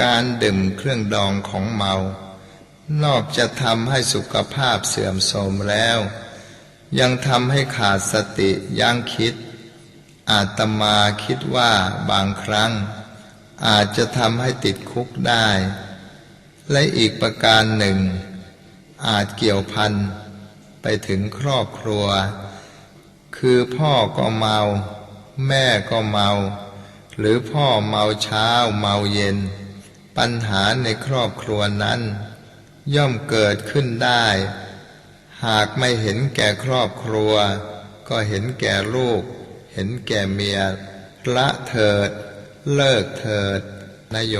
การดื่มเครื่องดองของเมา นอกจะทำให้สุขภาพเสื่อมโทรมแล้ว ยังทำให้ขาดสติยั้งคิด อาตมาคิดว่าบางครั้ง อาจจะทำให้ติดคุกได้ และอีกประการหนึ่ง อาจเกี่ยวพันไปถึงครอบครัว คือพ่อก็เมา แม่ก็เมา หรือพ่อเมาเช้าเมาเย็น ปัญหาในครอบครัวนั้น ย่อมเกิดขึ้นได้ หากไม่เห็นแก่ครอบครัว ก็เห็นแก่ลูก เห็นแก่เมียละเถิด เลิกเถิดนโย